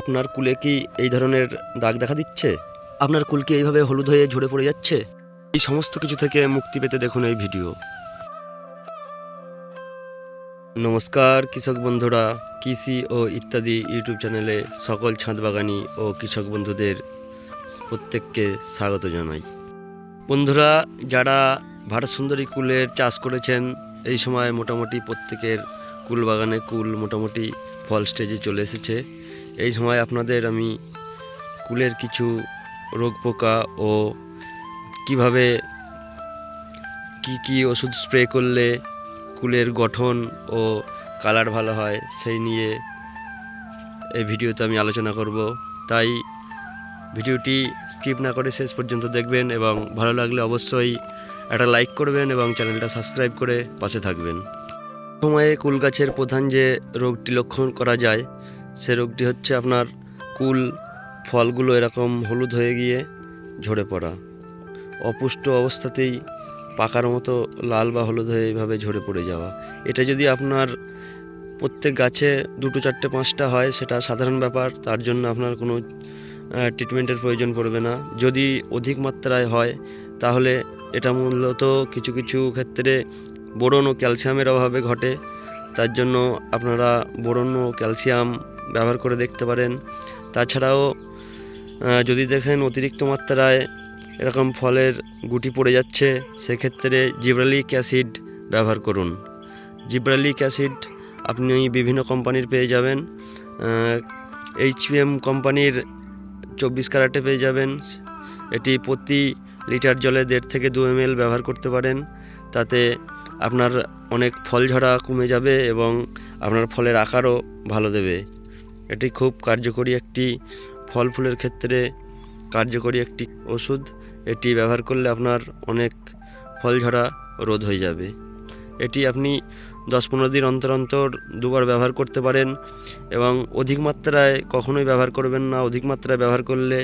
আপনার কুলে কি এই ধরনের দাগ দেখা দিচ্ছে? আপনার কুল কি এইভাবে হলুদ হয়ে ঝরে পড়ে যাচ্ছে? এই সমস্ত কিছু থেকে মুক্তি পেতে দেখুন এই ভিডিও। নমস্কার, কৃষক বন্ধুরা, কৃষি ও ইত্যাদি ইউটিউব চ্যানেলে সকল ছাদ বাগানি ও কৃষক বন্ধুদের প্রত্যেককে স্বাগত জানাই। বন্ধুরা, যারা ভারত সুন্দরী কুলের চাষ করেছেন, এই সময় মোটামুটি প্রত্যেকের কুল বাগানে কুল মোটামুটি ফল স্টেজে চলে এসেছে। এই সময় আপনাদের আমি কুলের কিছু রোগ পোকা ও কীভাবে কি কি ওষুধ স্প্রে করলে কুলের গঠন ও কালার ভালো হয় সেই নিয়ে এই ভিডিওতে আমি আলোচনা করব। তাই ভিডিওটি স্কিপ না করে শেষ পর্যন্ত দেখবেন এবং ভালো লাগলে অবশ্যই একটা লাইক করবেন এবং চ্যানেলটা সাবস্ক্রাইব করে পাশে থাকবেন। সময়ে কুল গাছের প্রধান যে রোগটি লক্ষণ করা যায় সে রোগটি হচ্ছে আপনার কুল ফলগুলো এরকম হলুদ হয়ে গিয়ে ঝরে পড়া। অপুষ্ট অবস্থাতেই পাকার মতো লাল বা হলুদ হয়ে এইভাবে ঝরে পড়ে যাওয়া। এটা যদি আপনার প্রত্যেক গাছে দুটো, চারটে, পাঁচটা হয়, সেটা সাধারণ ব্যাপার, তার জন্য আপনার কোনো ট্রিটমেন্টের প্রয়োজন পড়বে না। যদি অধিক মাত্রায় হয়, তাহলে এটা মূলত কিছু কিছু ক্ষেত্রে বোরন ও ক্যালসিয়ামের অভাবে ঘটে। তার জন্য আপনারা বোরন ও ক্যালসিয়াম ব্যবহার করে দেখতে পারেন। তাছাড়াও যদি দেখেন অতিরিক্ত মাত্রায় এরকম ফলের গুটি পড়ে যাচ্ছে, সেক্ষেত্রে জিব্রালিক অ্যাসিড ব্যবহার করুন। জিব্রালিক অ্যাসিড আপনি বিভিন্ন কোম্পানির পেয়ে যাবেন। এইচপিএম কোম্পানির চব্বিশ ক্যারাটে পেয়ে যাবেন। এটি প্রতি লিটার জলে দেড় থেকে দু এম ব্যবহার করতে পারেন। তাতে আপনার অনেক ফল ঝরা কমে যাবে এবং আপনার ফলের আকারও ভালো দেবে। এটি খুব কার্যকরী একটি ফল ফুলের ক্ষেত্রে কার্যকরী একটি ওষুধ। এটি ব্যবহার করলে আপনার অনেক ফল ঝরা রোধ হয়ে যাবে। এটি আপনি দশ পনেরো দিন অন্তর অন্তর দুবার ব্যবহার করতে পারেন এবং অধিক মাত্রায় কখনোই ব্যবহার করবেন না। অধিক মাত্রায় ব্যবহার করলে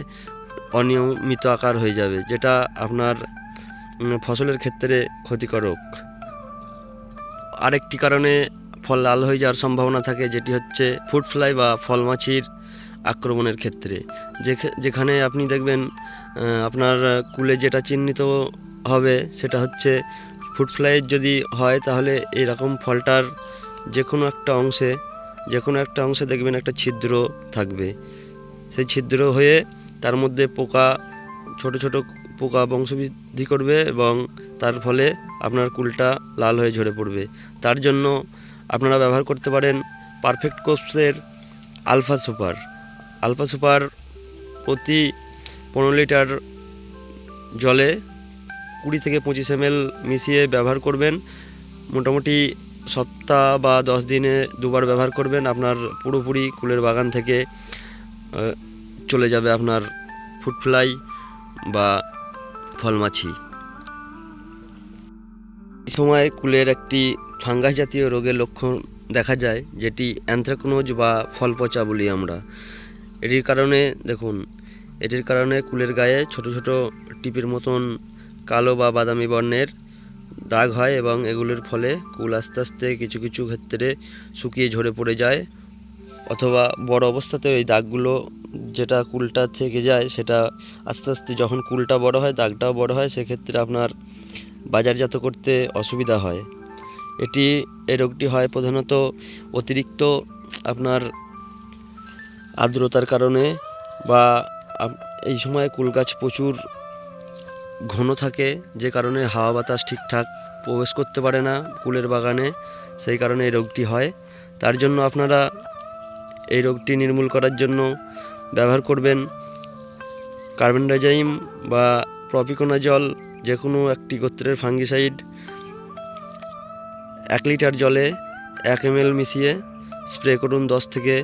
অনিয়মিত আকার হয়ে যাবে, যেটা আপনার ফসলের ক্ষেত্রে ক্ষতিকারক। আরেকটি কারণে ফল লাল হয়ে যাওয়ার সম্ভাবনা থাকে, যেটি হচ্ছে ফুড ফ্লাই বা ফলমাছির আক্রমণের ক্ষেত্রে। যেখে- যেখানে আপনি দেখবেন আপনার কুলে যেটা চিহ্নিত হবে, সেটা হচ্ছে ফুড ফ্লাইয়ের যদি হয়, তাহলে এরকম ফলটার যে কোনো একটা অংশে যে কোনো একটা অংশে দেখবেন একটা ছিদ্র থাকবে। সেই ছিদ্র হয়ে তার মধ্যে পোকা, ছোট ছোট পোকা বংশবৃদ্ধি করবে এবং তার ফলে আপনার কুলটা লাল হয়ে ঝরে পড়বে। তার জন্য আপনারা ব্যবহার করতে পারেন পারফেক্ট কোপসের আলফা সুপার আলফা সুপার প্রতি পনেরো লিটার জলে কুড়ি থেকে পঁচিশ এম মিশিয়ে ব্যবহার করবেন। মোটামুটি সপ্তাহ বা দশ দিনে দুবার ব্যবহার করবেন। আপনার পুরোপুরি কুলের বাগান থেকে চলে যাবে আপনার ফুড ফ্লাই বা ফলমাছি। এই সময় কুলের একটি ফাঙ্গাস জাতীয় রোগের লক্ষণ দেখা যায়, যেটি অ্যানথ্রাকনোজ বা ফল পচা বলি আমরা। এটির কারণে, দেখুন, এটির কারণে কুলের গায়ে ছোট ছোট টিপের মতন কালো বা বাদামি বর্ণের দাগ হয় এবং এগুলোর ফলে কুল আস্তে আস্তে কিছু কিছু ক্ষেত্রে শুকিয়ে ঝরে পড়ে যায় অথবা বড় অবস্থাতেও এই দাগগুলো যেটা কুলটা থেকে যায়, সেটা আস্তে আস্তে যখন কুলটা বড় হয়, দাগটাও বড় হয়, সেক্ষেত্রে আপনার বাজারজাত করতে অসুবিধা হয়। এটি এই রোগটি হয় প্রধানত অতিরিক্ত আপনার আর্দ্রতার কারণে বা এই সময় কুল গাছ প্রচুর ঘন থাকে, যে কারণে হাওয়া বাতাস ঠিকঠাক প্রবেশ করতে পারে না কুলের বাগানে, সেই কারণে এই রোগটি হয়। তার জন্য আপনারা এই রোগটি নির্মূল করার জন্য ব্যবহার করবেন কার্বনডাইজাইম বা প্রপিকোনা জল যে কোনো একটি গোত্রের ফাঙ্গিসাইড এক লিটার জলে এক এম মিশিয়ে স্প্রে করুন দশ থেকে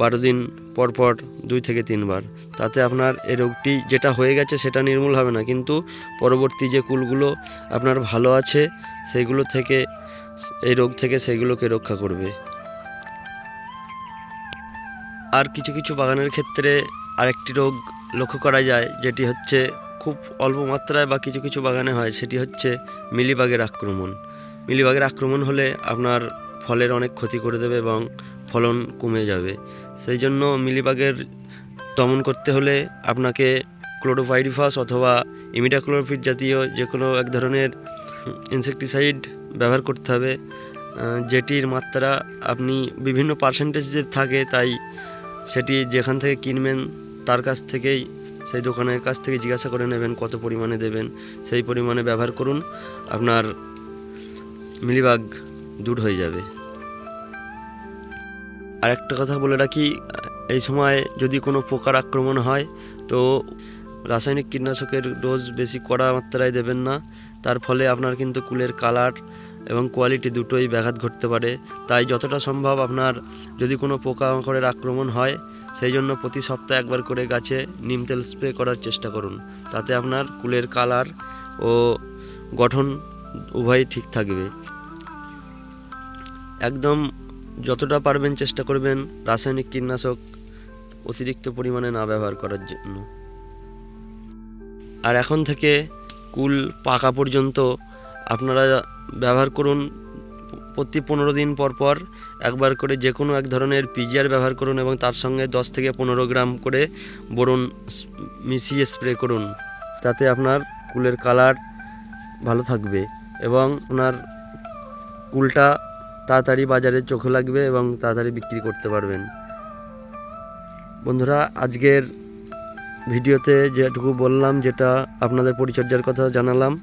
বারো দিন পর পর দুই থেকে তিনবার। তাতে আপনার এই রোগটি যেটা হয়ে গেছে সেটা নির্মূল হবে না। কিন্তু পরবর্তী যে কুলগুলো আপনার ভালো আছে সেইগুলো থেকে, এই রোগ থেকে সেইগুলোকে রক্ষা করবে। আর কিছু কিছু বাগানের ক্ষেত্রে আরেকটি রোগ লক্ষ্য করা যায়, যেটি হচ্ছে খুব অল্প মাত্রায় বা কিছু কিছু বাগানে হয়, সেটি হচ্ছে মিলিবাগের আক্রমণ। মিলিবাগের আক্রমণ হলে আপনার ফলের অনেক ক্ষতি করে দেবে এবং ফলন কমে যাবে। সেই জন্য মিলিবাগের দমন করতে হলে আপনাকে ক্লোরোফাইরিফাস অথবা ইমিডাক্লোরোফিট জাতীয় যে কোনো এক ধরনের ইনসেকটিসাইড ব্যবহার করতে হবে যেটির মাত্রা আপনি বিভিন্ন পার্সেন্টেজে থাকে তাই সেটি যেখান থেকে কিনবেন তার কাছ থেকেই, সেই দোকানের কাছ থেকে জিজ্ঞাসা করে নেবেন কত পরিমাণে দেবেন, সেই পরিমাণে ব্যবহার করুন। আপনার মিলিবাগ দূর হয়ে যাবে। আর একটা কথা বলে রাখি, এই সময় যদি কোনো পোকার আক্রমণ হয়, তো রাসায়নিক কীটনাশকের ডোজ বেশি কড়া মাত্রায় দেবেন না। তার ফলে আপনার কিন্তু কুলের কালার এবং কোয়ালিটি দুটোই ব্যাঘাত ঘটতে পারে। তাই যতটা সম্ভব আপনার যদি কোনো পোকামাকড়ের আক্রমণ হয়, সেই জন্য প্রতি সপ্তাহে একবার করে গাছে নিম তেল স্প্রে করার চেষ্টা করুন। তাতে আপনার কুলের কালার ও গঠন উভয়ই ঠিক থাকবে। একদম যতটা পারবেন চেষ্টা করবেন রাসায়নিক কীটনাশক অতিরিক্ত পরিমাণে না ব্যবহার করার জন্য। আর এখন থেকে কুল পাকা পর্যন্ত আপনারা ব্যবহার করুন। প্রতি পনেরো দিন পর পর একবার করে যে কোনো এক ধরনের পিজিআর ব্যবহার করুন এবং তার সঙ্গে দশ থেকে পনেরো গ্রাম করে বোরন মিশিয়ে স্প্রে করুন। তাতে আপনার কুলের কালার ভালো থাকবে। এবং ওনার কুলটা তাড়াতাড়ি বাজারে চোখে লাগবে এবং তাড়াতাড়ি বিক্রি করতে পারবেন। বন্ধুরা, আজকের ভিডিওতে যেটুকু বললাম, যেটা আপনাদের পরিচর্যার কথা জানালাম,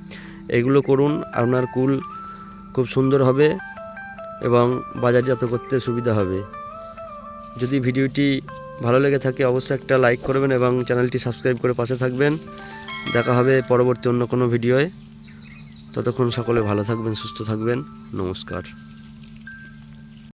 এগুলো করুন, আপনার কুল খুব সুন্দর হবে এবং বাজারজাত করতে সুবিধা হবে। যদি ভিডিওটি ভালো লেগে থাকে, অবশ্যই একটা লাইক করবেন এবং চ্যানেলটি সাবস্ক্রাইব করে পাশে থাকবেন। দেখা হবে পরবর্তী অন্য কোনো ভিডিওয়ে। ততক্ষণ সকলে ভালো থাকবেন সুস্থ থাকবেন। নমস্কার।